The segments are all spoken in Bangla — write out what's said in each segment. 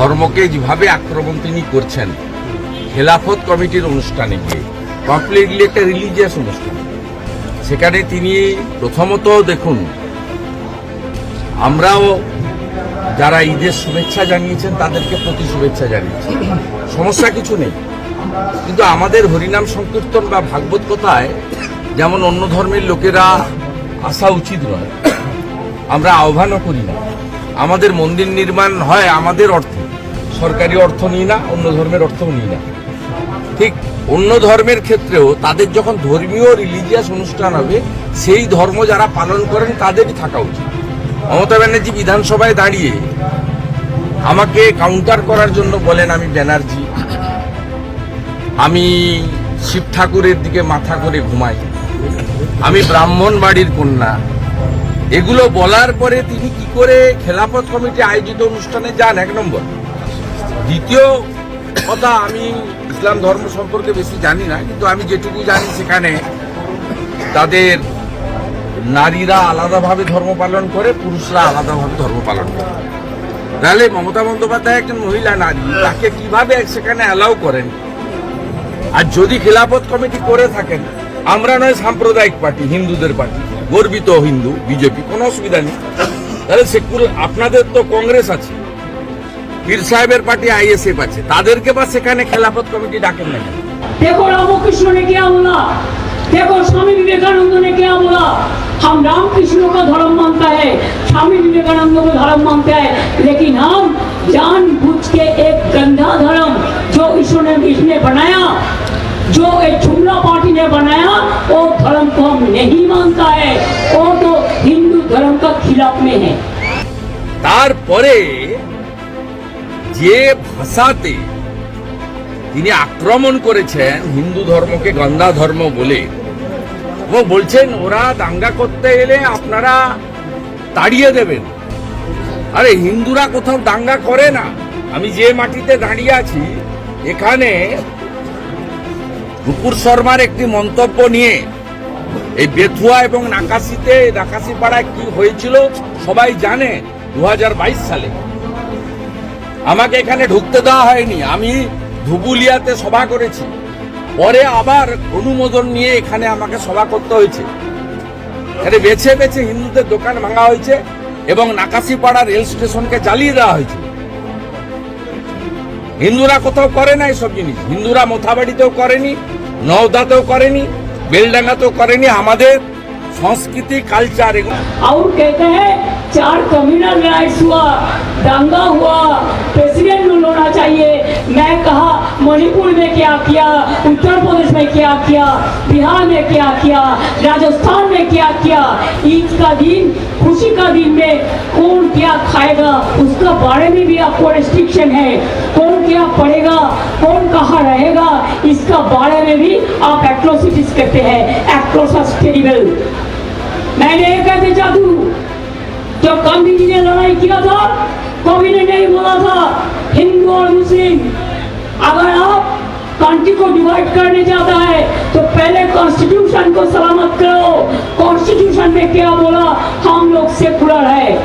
ধর্মকে যেভাবে আক্রমণ তিনি করছেন, খেলাফত কমিটির অনুষ্ঠানে গিয়ে কমপ্লিটলি একটা রিলিজিয়াস অনুষ্ঠান। সেখানে তিনি প্রথমত দেখুন, আমরাও যারা ঈদের শুভেচ্ছা জানিয়েছেন, তাদেরকে প্রতি শুভেচ্ছা জানিয়েছি। সমস্যা কিছু নেই। কিন্তু আমাদের হরিনাম সংকীর্তন বা ভাগবত কথায় যেমন অন্য ধর্মের লোকেরা আসা উচিত নয়, আমরা আহ্বানও করি না। আমাদের মন্দির নির্মাণ হয় আমাদের অর্থে। সরকারি অর্থ নিই না, অন্য ধর্মের অর্থও নিই না। ঠিক অন্য ধর্মের ক্ষেত্রেও তাদের যখন ধর্মীয় রিলিজিয়াস অনুষ্ঠান হবে, সেই ধর্ম যারা পালন করেন তাদেরই থাকা উচিত। মমতা ব্যানার্জি বিধানসভায় দাঁড়িয়ে আমাকে কাউন্টার করার জন্য বলেন, আমি ব্যানার্জি। আমি শিব ঠাকুরের দিকে মাথা করে ঘুমাই। আমি ব্রাহ্মণ বাড়ির কন্যা। এগুলো বলার পরে তিনি কি করে খেলাফত কমিটি আয়োজিত অনুষ্ঠানে যান? এক নম্বর। দ্বিতীয় কথা, আমি ইসলাম ধর্ম সম্পর্কে বেশি জানি না, কিন্তু আমি যেটুকু জানি সেখানে তাদের নারীরা আলাদাভাবে ধর্ম পালন করে, পুরুষরা আলাদাভাবে ধর্ম পালন করে। তাহলে মমতা বন্দ্যোপাধ্যায় একজন মহিলা নারী, তাকে কীভাবে সেখানে অ্যালাউ করেন? আর যদি খেলাফত কমিটি করে থাকেন, আমরা নয় সাম্প্রদায়িক পার্টি, হিন্দুদের পার্টি, গর্বিত হিন্দু, বিজেপি, কোনো অসুবিধা নেই। তাহলে সেকুল, আপনাদের তো কংগ্রেস আছে। পীর সাহেবের পার্টি আইএসএফ আছে তাদেরকে বা সেখানে খেলাফত কমিটি ডাকেন না কেন? देखो रामकृष्ण ने क्या बोला देखो स्वामी विवेकानंद ने क्या बोला हम रामकृष्ण का धर्म मानता है स्वामी विवेकानंद को धर्म मानते हैं लेकिन हम जानबूझ के एक गंदा धर्म जो ईश्वर ने इसने बनाया जो एक जुमला पार्टी ने बनाया वो धर्म को हम नहीं मानता है वो तो हिंदू धर्म का खिलाफ में है তারপরে যে ভাষাতে তিনি আক্রমণ করেছেন, হিন্দু ধর্মকে গন্ধা ধর্ম বলে, ও বলছেন, ওরা দাঙ্গা করতে এলে আপনারা তাড়িয়ে দেবেন। আরে, হিন্দুরা কোথাও দাঙ্গা করে না। আমি যে মাটিতে দাঁড়িয়ে আছি, এখানে নুপুর শর্মার একটি মন্তব্য নিয়ে, এই বেথুয়া এবং নাকাশিতে নাকাশি পাড়ায় কি হয়েছিল, সবাই জানে দু হাজার বাইশ সালে। আমাকে এখানে ঢুকতে দেওয়া হয়নি। আমি ধুবুলিয়াতে সভা করেছি। পরে আবার অনুমোদন নিয়ে এখানে আমাকে সভা করতে হয়েছে। এখানে বেছে বেছে হিন্দুদের দোকান ভাঙা হয়েছে এবং নাকাশিপাড়া রেল স্টেশনকে জ্বালিয়ে দেওয়া হয়েছে। হিন্দুরা কোথাও করে না এসব জিনিস। হিন্দুরা মোথাবাড়িতেও করেনি, নওদাতেও করেনি, বেলডাঙ্গাতেও করেনি, আমাদের संस्कृति कल्चर और कहते हैं, चार कम्युनल राइट्स हुआ, दंगा हुआ प्रेसिडेंट में होना चाहिए। मैं कहा, मणिपुर में क्या किया? क्या, बिहार में क्या किया, राजस्थान में क्या किया, ईद का दिन, खुशी का दिन में कौन क्या खाएगा, उसका बारे में भी आपको रिस्ट्रिक्शन है। कौन क्या पढ़ेगा, कौन कहाँ रहेगा, इसका बारे में भी आप एट्रोसिटीज करते हैं। एट्रोसस टेरिबल मैंने ये कहते जादू। जब गांधी जी ने लड़ाई किया था, कभी ने नहीं बोला था, हिंदू और मुस्लिम, अगर आप कंट्री को डिवाइड करने जाता है पहले कॉन्स्टिट्यूशन को सलामत करो। कॉन्स्टिट्यूशन में क्या बोला? हम लोग सेकुलर है।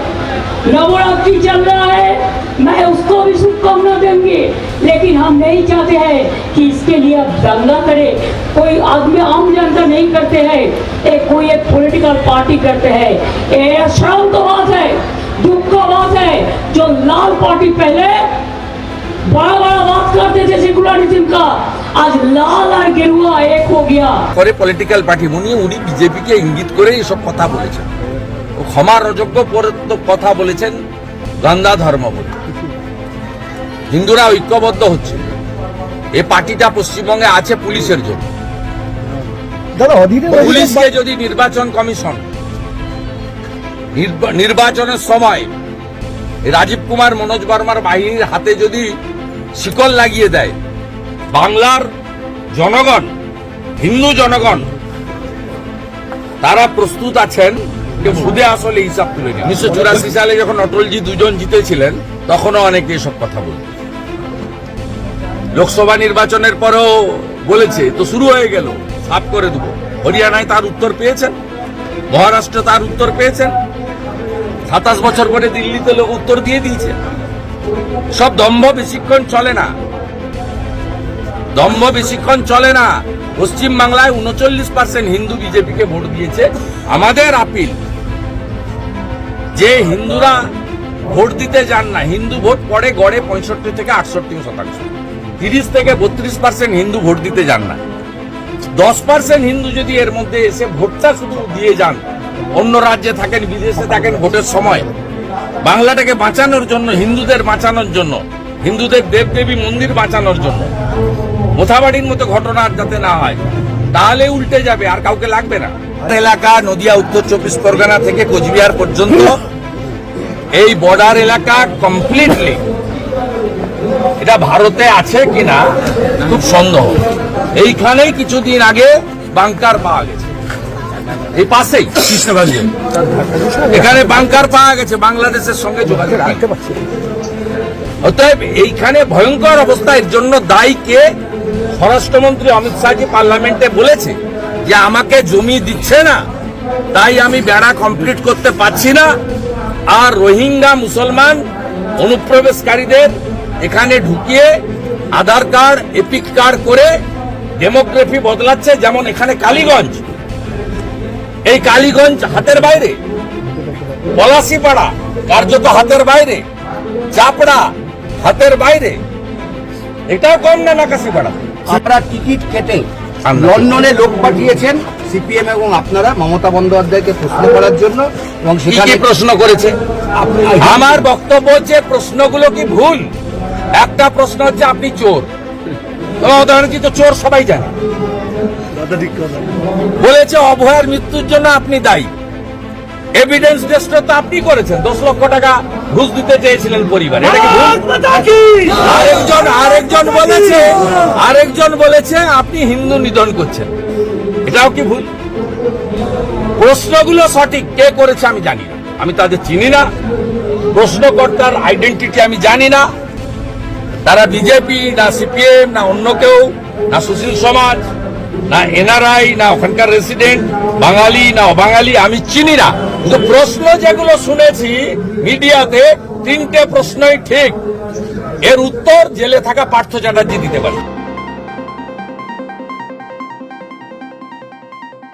नवरात्रि चल रहा है। मैं उसको भी शुभकामना देंगे। लेकिन हम नहीं चाहते हैं कि इसके लिए अब दंगा करे। कोई आदमी आम जनता नहीं करते हैं। एक कोई एक पॉलिटिकल पार्टी करते हैं। ये शर्म का बात है। दुख का बात है। जो लाल पार्टी पहले बड़ा बड़ा बात करते थे सेकुलरिज्म का। আজ লাল আর গেরুয়া এক হো গিয়া। পরে পলিটিক্যাল পার্টি মনে উনি বিজেপিকে ইঙ্গিত করে এসব কথা বলেছেন। ক্ষমার অযোগ্য কথা বলেছেন গান্ধা ধর্ম বলে। হিন্দুরা ঐক্যবদ্ধ হচ্ছে। এ পার্টিটা পশ্চিমবঙ্গে আছে পুলিশের জন্য। পুলিশকে যদি নির্বাচন কমিশন নির্বাচনের সময় রাজীব কুমার মনোজ বর্মার বাহিনীর হাতে যদি শিকল লাগিয়ে দেয় বাংলার জনগণ, হিন্দু জনগণ, তারা প্রস্তুত আছেন সুদে আসলে হিসাব তুলে নেয় উনিশশো চুরাশি সালে যখন অটলজি দুজন জিতেছিলেন, তখনও অনেকে এসব কথা বলতেন লোকসভা নির্বাচনের পরেও বলেছে, তো শুরু হয়ে গেল, সাফ করে দেবো। হরিয়ানায় তার উত্তর পেয়েছেন, মহারাষ্ট্র তার উত্তর পেয়েছেন, সাতাশ বছর পরে দিল্লিতে লোক উত্তর দিয়ে দিয়েছে। সব দম্ভ বেশিক্ষণ চলে না। দম্ভ বেশিক্ষণ চলে না। পশ্চিম বাংলায় উনচল্লিশ পার্সেন্ট হিন্দু বিজেপিকে ভোট দিয়েছে। আমাদের আপিল, যে হিন্দুরা ভোট দিতে যান না, হিন্দু ভোট পড়ে গড়ে পঁয়ষট্টি থেকে আটষট্টি শতাংশ। তিরিশ থেকে বত্রিশ পার্সেন্ট হিন্দু ভোট দিতে যান না। দশ পার্সেন্ট হিন্দু যদি এর মধ্যে এসে ভোটটা শুধু দিয়ে যান, অন্য রাজ্যে থাকেন, বিদেশে থাকেন ভোটের সময়, বাংলাটাকে বাঁচানোর জন্য, হিন্দুদের বাঁচানোর জন্য, হিন্দুদের দেবদেবী মন্দির বাঁচানোর জন্য মোথাবাড়ির মতো ঘটনা আর যাতে না হয় তাহলে উল্টে যাবে আর কাউকে লাগবে না। এলাকা নদিয়া উত্তর চব্বিশ পরগনা থেকে কোচবিহার পর্যন্ত এই বর্ডার এলাকা কমপ্লিটলি এটা ভারতে আছে কিনা খুব সন্দেহ। এইখানেই কিছুদিন আগে বাংকার পাওয়া গেছে। এই পাশেই। কৃষ্ণগঞ্জে এখানে বাংকার পাওয়া গেছে বাংলাদেশের সঙ্গে যোগাযোগ। অতএব এইখানে ভয়ঙ্কর অবস্থা এর জন্য দায়ী কে? স্বরাষ্ট্রমন্ত্রী অমিত শাহজি পার্লামেন্টে বলেছে যে আমাকে জমি দিচ্ছে না, তাই আমি বেড়া কমপ্লিট করতে পারছি না। আর রোহিঙ্গা মুসলমান অনুপ্রবেশকারীদের এখানে ঢুকিয়ে আধার কার্ড, এপিক কার্ড করে ডেমোগ্রাফি বদলাচ্ছে যেমন এখানে কালীগঞ্জ। এই কালীগঞ্জ হাতের বাইরে, পলাশিপাড়া কার্যত হাতের বাইরে, চাপড়া হাতের বাইরে, এটাও কম না নাকাশিপাড়া। আপনারা টিকিট কেটে লন্ডনে লোক পাঠিয়েছেন সিপিএম এবং আপনারা মমতা বন্দ্যোপাধ্যায়কে প্রশ্ন করার জন্য এবং সেখানে প্রশ্ন করেছে? আপনি- আমার বক্তব্য যে প্রশ্নগুলো কি ভুল? একটা প্রশ্ন হচ্ছে আপনি চোর। মমতা ব্যানার্জি তো চোর সবাই জানে। বলেছে অভয়ের মৃত্যুর জন্য আপনি দায়ী। এভিডেন্স টেস্ট তো আপনি করেছেন। দশ লক্ষ টাকা ঘুষ দিতে চেয়েছিলেন পরিবার? আরেকজন আরেকজন বলেছে আরেকজন বলেছে আপনি হিন্দু নিধন করছেন। এটাও কি ভুল? প্রশ্নগুলো সঠিক কে করেছে আমি জানি না। আমি তাদের চিনি না। প্রশ্নকর্তার আইডেন্টিটি আমি জানি না। তারা বিজেপি না সিপিএম না অন্য কেউ না সুশীল সমাজ না এনআরআই না ওখানকার রেসিডেন্ট বাঙালি না অবাঙালি আমি চিনি না। কিন্তু প্রশ্ন যেগুলো শুনেছি মিডিয়াতে, তিনটে প্রশ্নই ঠিক। এর উত্তর জেলে থাকা পার্থ চ্যাটার্জি দিতে পারে।